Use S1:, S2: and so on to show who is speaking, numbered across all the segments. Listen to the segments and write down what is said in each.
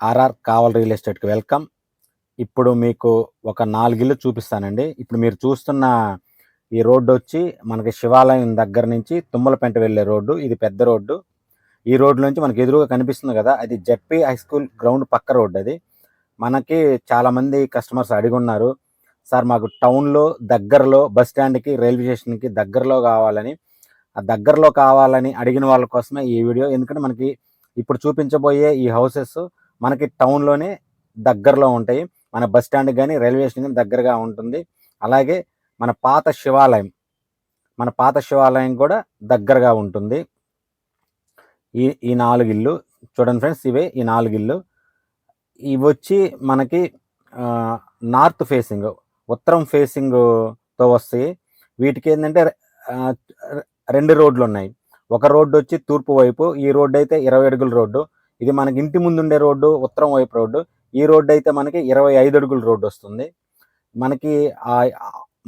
S1: RR Kaval real ఎస్టేట్కి welcome. ఇప్పుడు మీకు ఒక నాలుగిల్లు చూపిస్తానండి. ఇప్పుడు మీరు చూస్తున్న ఈ రోడ్డు వచ్చి మనకి శివాలయం దగ్గర నుంచి తుమ్మలపెంట వెళ్ళే రోడ్డు ఇది పెద్ద రోడ్డు. ఈ రోడ్డు నుంచి మనకి ఎదురుగా కనిపిస్తుంది కదా అది జెడ్పీ హై స్కూల్ గ్రౌండ్ పక్క రోడ్డు అది మనకి చాలామంది కస్టమర్స్ అడిగి ఉన్నారు సార్ మాకు టౌన్లో దగ్గరలో బస్ స్టాండ్కి రైల్వే స్టేషన్కి దగ్గరలో కావాలని ఆ దగ్గరలో కావాలని అడిగిన వాళ్ళ కోసమే ఈ వీడియో. ఎందుకంటే మనకి ఇప్పుడు చూపించబోయే ఈ హౌసెస్ మనకి టౌన్లోనే దగ్గరలో ఉంటాయి. మన బస్ స్టాండ్ కానీ రైల్వే స్టేషన్ కానీ దగ్గరగా ఉంటుంది. అలాగే మన పాత శివాలయం మన పాత శివాలయం కూడా దగ్గరగా ఉంటుంది. ఈ ఈ నాలుగు ఇల్లు చూడండి ఫ్రెండ్స్ ఇవే ఈ నాలుగు ఇల్లు. ఇవి వచ్చి మనకి నార్త్ ఫేసింగ్ ఉత్తరం ఫేసింగ్తో వస్తాయి. వీటికి ఏంటంటే రెండు రోడ్లు ఉన్నాయి. ఒక రోడ్డు వచ్చి తూర్పు వైపు ఈ రోడ్డు అయితే ఇరవై అడుగుల రోడ్డు. ఇది మనకి ఇంటి ముందుండే రోడ్డు ఉత్తరం వైపు రోడ్డు. ఈ రోడ్డు అయితే మనకి ఇరవై ఐదు అడుగుల రోడ్డు వస్తుంది. మనకి ఆ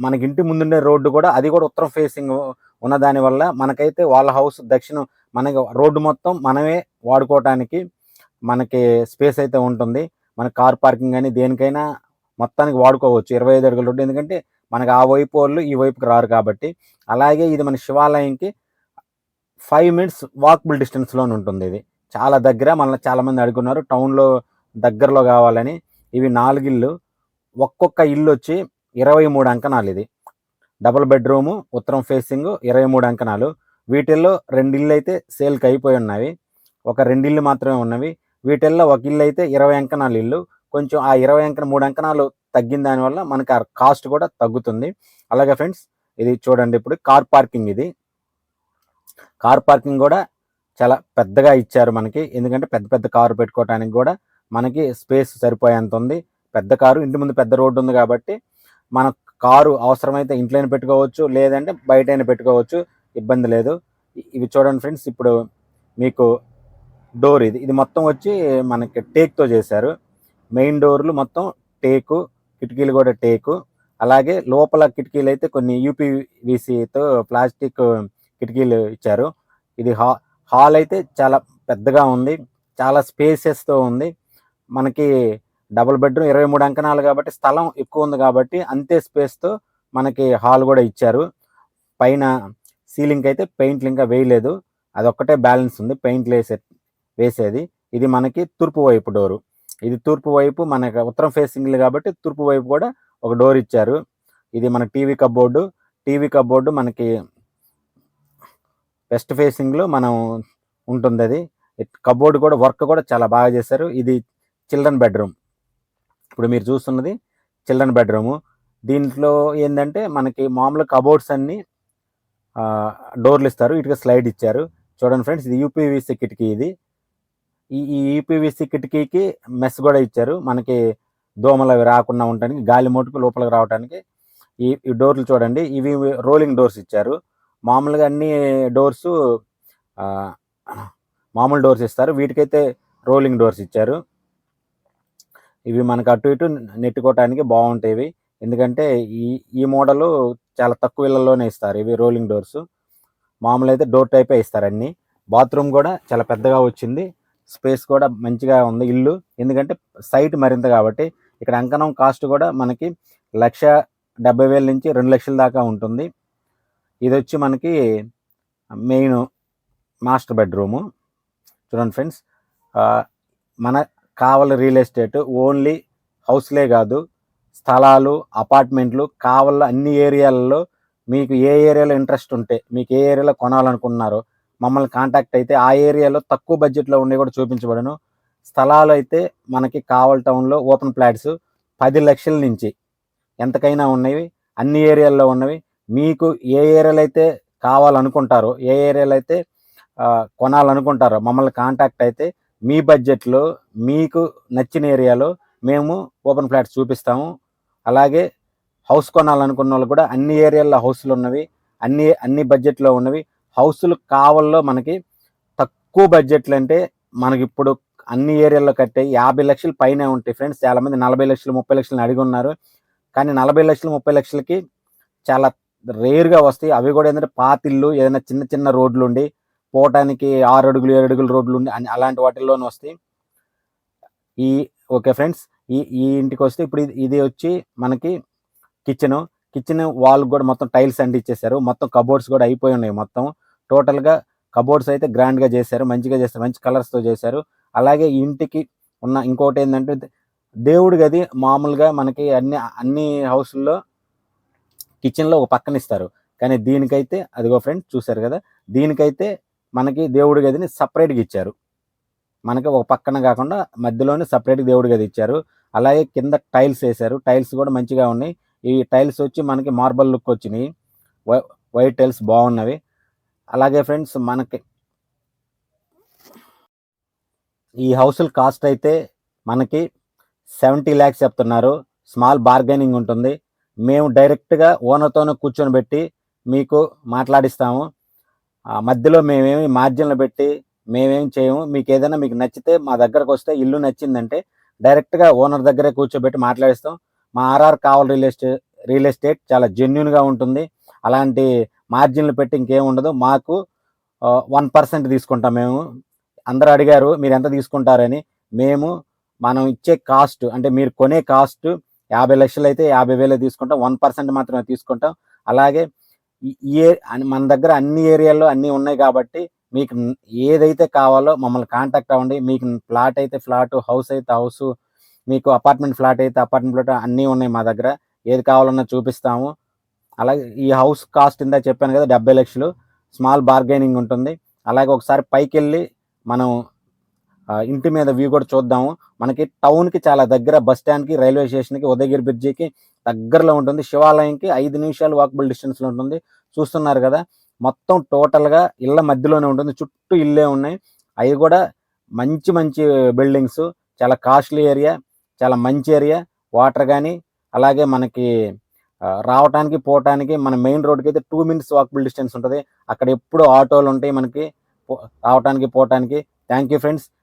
S1: మనకి ఇంటి ముందుండే రోడ్డు కూడా అది కూడా ఉత్తరం ఫేసింగ్ ఉన్న దాని వల్ల మనకైతే వాళ్ళ హౌస్ దక్షిణం మనకి రోడ్డు మొత్తం మనమే వాడుకోవటానికి మనకి స్పేస్ అయితే ఉంటుంది. మన కార్ పార్కింగ్ కానీ దేనికైనా మొత్తానికి వాడుకోవచ్చు. ఇరవై ఐదు అడుగుల రోడ్డు. ఎందుకంటే మనకి ఆ వైపు వాళ్ళు ఈ వైపుకి రారు కాబట్టి. అలాగే ఇది మన శివాలయంకి ఫైవ్ మినిట్స్ వాకబుల్ డిస్టెన్స్లోనే ఉంటుంది ఇది. చాలా దగ్గర మళ్ళీ చాలామంది అడుగున్నారు టౌన్లో దగ్గరలో కావాలని. ఇవి నాలుగిల్లు ఒక్కొక్క ఇల్లు వచ్చి ఇరవై మూడు అంకణాలు ఇది. డబుల్ బెడ్రూము ఉత్తరం ఫేసింగ్ ఇరవై మూడు అంకణాలు. వీటిల్లో రెండు ఇల్లు అయితే సేల్కి అయిపోయి ఉన్నవి. ఒక రెండు ఇల్లు మాత్రమే ఉన్నవి. వీటిల్లో ఒక ఇల్లు అయితే ఇరవై అంకణాలు ఇల్లు. కొంచెం ఆ ఇరవై అంకణ మూడు అంకణాలు తగ్గిన దానివల్ల మనకి ఆ కాస్ట్ కూడా తగ్గుతుంది. అలాగే ఫ్రెండ్స్ ఇది చూడండి ఇప్పుడు కార్ పార్కింగ్ ఇది. కార్ పార్కింగ్ కూడా చాలా పెద్దగా ఇచ్చారు మనకి. ఎందుకంటే పెద్ద పెద్ద కారు పెట్టుకోవడానికి కూడా మనకి స్పేస్ సరిపోయేంత ఉంది. పెద్ద కారు ఇంటి ముందు పెద్ద రోడ్డు ఉంది కాబట్టి మన కారు అవసరమైతే ఇంట్లోనే పెట్టుకోవచ్చు లేదంటే బయటైనా పెట్టుకోవచ్చు ఇబ్బంది లేదు. ఇవి చూడండి ఫ్రెండ్స్ ఇప్పుడు మీకు డోర్ ఇది. ఇది మొత్తం వచ్చి మనకి టేక్తో చేశారు. మెయిన్ డోర్లు మొత్తం టేకు కిటికీలు కూడా టేకు. అలాగే లోపల కిటికీలు అయితే కొన్ని యూపీవీసీతో ప్లాస్టిక్ కిటికీలు ఇచ్చారు. ఇది హా హాల్ అయితే చాలా పెద్దగా ఉంది. చాలా స్పేసెస్తో ఉంది. మనకి డబుల్ బెడ్రూమ్ ఇరవై మూడు అంకణాలు కాబట్టి స్థలం ఎక్కువ ఉంది కాబట్టి అంతే స్పేస్తో మనకి హాల్ కూడా ఇచ్చారు. పైన సీలింగ్ అయితే పెయింట్లు ఇంకా వేయలేదు. అదొక్కటే బ్యాలెన్స్ ఉంది. పెయింట్లు వేసే వేసేది. ఇది మనకి తూర్పు వైపు డోరు. ఇది తూర్పు వైపు మనకి ఉత్తరం ఫేసింగ్ కాబట్టి తూర్పు వైపు కూడా ఒక డోర్ ఇచ్చారు. ఇది మన టీవీ కబోర్డు. టీవీ కబోర్డు మనకి వెస్ట్ ఫేసింగ్లో మనం ఉంటుంది అది కబోర్డ్ కూడా వర్క్ కూడా చాలా బాగా చేశారు. ఇది చిల్డ్రన్ బెడ్రూమ్. ఇప్పుడు మీరు చూస్తున్నది చిల్డ్రన్ బెడ్రూము. దీంట్లో ఏంటంటే మనకి మామూలు కబోర్డ్స్ అన్ని డోర్లు ఇస్తారు. ఇటుక స్లైడ్ ఇచ్చారు. చూడండి ఫ్రెండ్స్ ఇది యూపీవీసీ కిటికీ ఇది. ఈ ఈ యూపీవీసీ కిటికీకి మెస్ కూడా ఇచ్చారు. మనకి దోమలు అవి రాకుండా ఉండడానికి గాలి మోటుకు లోపలికి రావడానికి ఈ ఈ డోర్లు చూడండి. ఇవి రోలింగ్ డోర్స్ ఇచ్చారు. మామూలుగా అన్ని డోర్స్ మామూలు డోర్స్ ఇస్తారు. వీటికైతే రోలింగ్ డోర్స్ ఇచ్చారు. ఇవి మనకు అటు ఇటు నెట్టుకోవటానికి బాగుంటాయి ఎందుకంటే ఈ ఈ మోడలు చాలా తక్కువ ఇళ్ళలోనే ఇస్తారు. ఇవి రోలింగ్ డోర్స్. మామూలు అయితే డోర్ టైపే ఇస్తారు అన్ని. బాత్రూమ్ కూడా చాలా పెద్దగా వచ్చింది. స్పేస్ కూడా మంచిగా ఉంది ఇల్లు. ఎందుకంటే సైట్ మరింత కాబట్టి ఇక్కడ అంకణం కాస్ట్ కూడా మనకి లక్ష డెబ్బై వేల నుంచి రెండు లక్షల దాకా ఉంటుంది. ఇది వచ్చి మనకి మెయిన్ మాస్టర్ బెడ్రూము. చూడండి ఫ్రెండ్స్ మన కావల రియల్ ఎస్టేట్ ఓన్లీ హౌస్లే కాదు స్థలాలు అపార్ట్మెంట్లు కావల అన్ని ఏరియాలలో మీకు ఏ ఏరియాలో ఇంట్రెస్ట్ ఉంటే మీకు ఏ ఏరియాలో కొనాలనుకున్నారో మమ్మల్ని కాంటాక్ట్ అయితే ఆ ఏరియాలో తక్కువ బడ్జెట్లో ఉండి కూడా చూపించబడను. స్థలాలు అయితే మనకి కావల్ టౌన్లో ఓపెన్ ప్లాట్స్ పది లక్షల నుంచి ఎంతకైనా ఉన్నవి అన్ని ఏరియాల్లో ఉన్నవి. మీకు ఏ ఏరియాలో అయితే కావాలనుకుంటారో ఏ ఏరియాలో అయితే కొనాలనుకుంటారో మమ్మల్ని కాంటాక్ట్ అయితే మీ బడ్జెట్లో మీకు నచ్చిన ఏరియాలో మేము ఓపెన్ ఫ్లాట్స్ చూపిస్తాము. అలాగే హౌస్ కొనాలనుకున్న వాళ్ళు కూడా అన్ని ఏరియాల్లో హౌస్లు ఉన్నవి అన్ని అన్ని బడ్జెట్లో ఉన్నవి. హౌస్లు కావాల్లో మనకి తక్కువ బడ్జెట్లు అంటే మనకి ఇప్పుడు అన్ని ఏరియాల్లో కట్టే యాభై లక్షల పైనే ఉంటాయి ఫ్రెండ్స్. చాలామంది నలభై లక్షలు ముప్పై లక్షలు అడిగి ఉన్నారు. కానీ నలభై లక్షలు ముప్పై లక్షలకి చాలా రేర్గా వస్తాయి. అవి కూడా ఏంటంటే పాతిళ్ళు ఏదైనా చిన్న చిన్న రోడ్లు ఉండి పోవటానికి ఆరు అడుగులు ఏడు అడుగులు రోడ్లు ఉండి అలాంటి వాటిల్లోనే వస్తాయి. ఈ ఓకే ఫ్రెండ్స్ ఈ ఈ ఇంటికి వస్తే ఇప్పుడు ఇది- వచ్చి మనకి కిచెన్. కిచెన్ వాల్ కూడా మొత్తం టైల్స్ అంటించేశారు మొత్తం కబోర్డ్స్ కూడా అయిపోయి ఉన్నాయి మొత్తం. టోటల్గా కబోర్డ్స్ అయితే గ్రాండ్గా చేశారు. మంచిగా చేస్తారు మంచి కలర్స్తో చేశారు. అలాగే ఈ ఇంటికి ఉన్న ఇంకోటి ఏంటంటే దేవుడి గది మామూలుగా మనకి అన్ని అన్ని హౌస్ల్లో కిచెన్లో ఒక పక్కన ఇస్తారు. కానీ దీనికైతే అదిగో ఫ్రెండ్స్ చూశారు కదా? దీనికైతే మనకి దేవుడి గదిని సపరేట్గా ఇచ్చారు. మనకి ఒక పక్కన కాకుండా మధ్యలోనే సపరేట్ దేవుడి గది ఇచ్చారు. అలాగే కింద టైల్స్ వేశారు. టైల్స్ కూడా మంచిగా ఉన్నాయి. ఈ టైల్స్ వచ్చి మనకి మార్బల్ లుక్ వచ్చినాయి. వై- వైట్ టైల్స్ బాగున్నవి. అలాగే ఫ్రెండ్స్ మనకి ఈ హౌస్ల కాస్ట్ అయితే మనకి సెవెంటీ ల్యాక్స్ చెప్తున్నారు. స్మాల్ బార్గెనింగ్ ఉంటుంది. మేము డైరెక్ట్గా ఓనర్తోనే కూర్చొని పెట్టి మీకు మాట్లాడిస్తాము. మధ్యలో మేమేమి మార్జిన్లు పెట్టి మేమేం చేయము. మీకు ఏదైనా మీకు నచ్చితే మా దగ్గరకు వస్తే ఇల్లు నచ్చిందంటే డైరెక్ట్గా ఓనర్ దగ్గరే కూర్చోబెట్టి మాట్లాడిస్తాం. మా RR Kaval real estate real estate చాలా జెన్యున్గా ఉంటుంది. అలాంటి మార్జిన్లు పెట్టి ఇంకేం ఉండదు. మాకు వన్ పర్సెంట్ తీసుకుంటాం మేము. అందరూ అడిగారు మీరు ఎంత తీసుకుంటారని? మేము మనం ఇచ్చే కాస్ట్ అంటే మీరు కొనే కాస్ట్ యాభై లక్షలు అయితే యాభై వేలు తీసుకుంటాం. వన్ పర్సెంట్ మాత్రమే తీసుకుంటాం. అలాగే ఈ- ఏ మన దగ్గర అన్ని ఏరియాల్లో అన్నీ ఉన్నాయి కాబట్టి మీకు ఏదైతే కావాలో మమ్మల్ని కాంటాక్ట్ అవ్వండి. మీకు ఫ్లాట్ అయితే ఫ్లాట్ హౌస్ అయితే హౌస్ మీకు అపార్ట్మెంట్ ఫ్లాట్ అయితే అపార్ట్మెంట్ ఫ్లాట్ అన్నీ ఉన్నాయి మా దగ్గర. ఏది కావాలన్నా చూపిస్తాము. అలాగే ఈ హౌస్ కాస్ట్ ఇందా చెప్పాను కదా డెబ్బై లక్షలు. స్మాల్ బార్గెనింగ్ ఉంటుంది. అలాగే ఒకసారి పైకి వెళ్ళి మనం ఇంటి మీద వ్యూ కూడా చూద్దాము. మనకి టౌన్కి చాలా దగ్గర బస్ స్టాండ్కి రైల్వే స్టేషన్కి ఉదయగిరి బ్రిడ్జికి దగ్గరలో ఉంటుంది. శివాలయంకి ఐదు నిమిషాలు వాకబుల్ డిస్టెన్స్లో ఉంటుంది. చూస్తున్నారు కదా మొత్తం టోటల్గా ఇళ్ళ మధ్యలోనే ఉంటుంది. చుట్టూ ఇల్లే ఉన్నాయి. అవి కూడా మంచి మంచి బిల్డింగ్స్ చాలా కాస్ట్లీ ఏరియా చాలా మంచి ఏరియా. వాటర్ కానీ అలాగే మనకి రావటానికి పోవటానికి మన మెయిన్ రోడ్కి అయితే టూ మినిట్స్ వాకబుల్ డిస్టెన్స్ ఉంటుంది. అక్కడ ఎప్పుడు ఆటోలు ఉంటాయి మనకి. పో- రావటానికి పోవటానికి. Thank you friends.